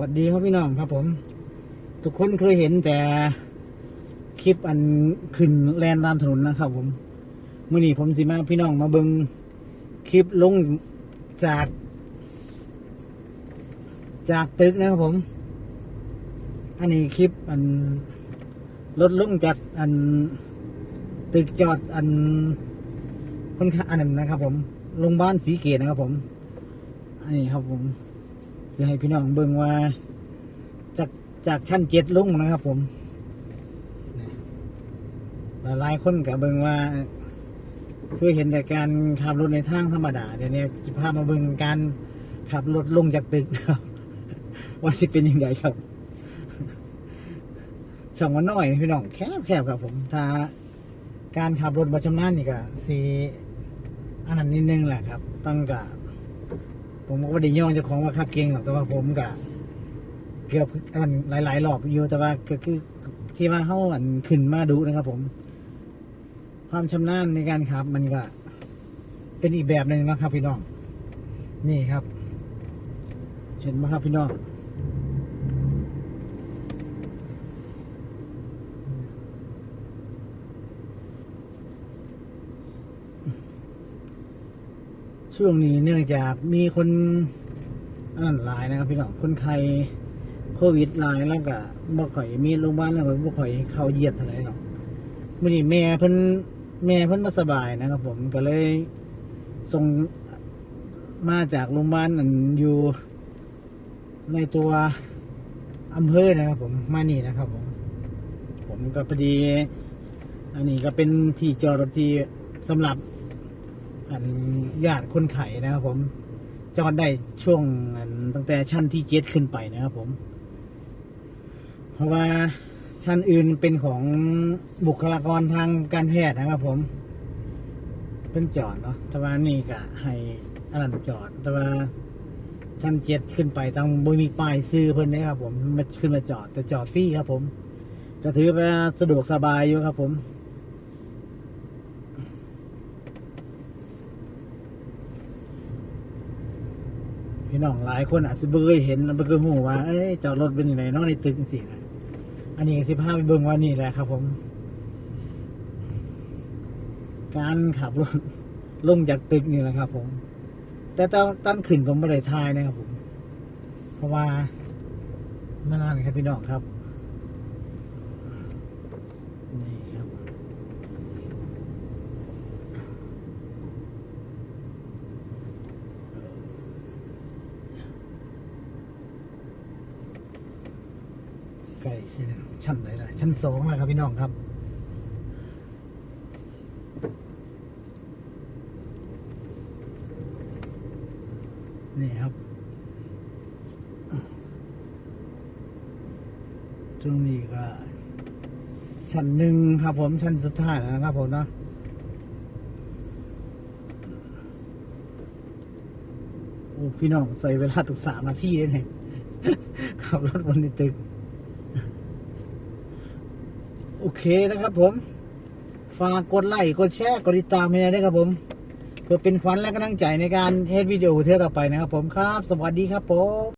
วัสดีครับพี่น้องครับผม ทุกคนเคยเห็นแต่คลิปอันขึ้นแลนตามถนนนะครับผมเมื่อนี้ผมสิมาพี่น้องมาเบิงคลิปลงจาก จากตึกนะครับผม อันนี้คลิปอันรถลงจากอันตึกจอดอันคนข้างอันนั้นนะครับ ผมโรงพยาบาลสีเกตนะครับผม อันนี้ครับผม จะให้พี่น้องเบิ่งว่า จากจากชั้นเจ็ดลงนะครับผมหลายคนกับเบิ่งว่าเคยเห็นแต่การขับรถในทางธรรมดาเดี๋ยวนี้จะพามาเบิ่งการขับรถลงจากตึกครับ ว่าสิเป็นยังไงครับช่องวันน้อยพี่น้องแคบแคบครับผมถ้าการขับรถบัชำนาญนี่ก็สีอันนั้นนิดนึงแหละครับ ต้องกับ ผมก็ไม่ได้ย่องเจ้าของว่าขับเก่งหรอกแต่ว่าผมก็เกือบอันหลายๆรอบอยู่แต่ว่าก็คือที่ว่าเข้าอันขึ้นมาดูนะครับ ผม ความชำนาญในการขับ มันก็ เป็นอีกแบบหนึ่งนะครับ พี่น้อง นี่ครับ เห็นไหมครับพี่น้อง ช่วงนี้เนื่องจากมีคนอันนั้นหลายนะครับพี่น้องคนไข้โควิดหลายแล้วก็บ่ข่อยมีโรงพยาบาลแล้วก็บ่ข่อยเข้าเยียดเท่าไหร่หรอกมื้อนี้แม่เพิ่นแม่เพิ่นบ่สบายนะครับ ผมก็เลยส่งมาจากโรงพยาบาลนั่นอยู่ในตัวอำเภอนะครับ ผมมานี่นะครับ ผม ผมก็พอดี อันนี้ก็เป็นที่จอดรถที่สำหรับ อันญาติคนไข้นะครับผมจอดได้ช่วงตั้งแต่ชั้นที่เจ็ดขึ้นไปนะครับผม เพราะว่าชั้นอื่นเป็นของบุคลากรทางการแพทย์นะครับ ผม เป็นจอดเนาะแต่ว่านี่ก็ให้อันนั้นจอด แต่ว่าชั้นเจ็ดขึ้นไปต้องบมีป้ายซื้อเพิ่นนะครับ ผมมาขึ้นมาจอดแต่จอดฟรีครับ ผมก็ถือว่าสะดวกสบายอยู่ครับ ผม พี่น้องหลายคนอาจจะเบยเห็นแล้วเบื่อหูว่าเอ้ยจอดรถเป็นยังไงเนอกในตึกสินะอันนี้ก็สิพาเปเบิ้งว่านี่แหละครับ ผม การขับรถลงจากตึกนี่แหละครับ ผม แต่ตอนตอนขึ้นผมไม่ได้ทายนะครับผม เพราะว่ามันนั่นครับพี่น้องครับ นี่ครับ ไก่ชั้นไหนล่ะ ชั้นสองแล้วครับพี่น้องครับนี่ครับ ตรงนี้ก็ ชั้นหนึ่งครับผมชั้นสุดท้ายนะครับผมเนาะโอ้พี่น้องใส่เวลาถึงสามนาทีเลยเนี่ยขับรถบนในตึก โอเคนะครับผม ฝากกดไลค์ กดแชร์ กดติดตามให้ได้วยครับผม เพื่อเป็นขวัญและกำลังใจในการเทสวิดีโอเท่าต่อไปนะครับผมครับ สวัสดีครับผม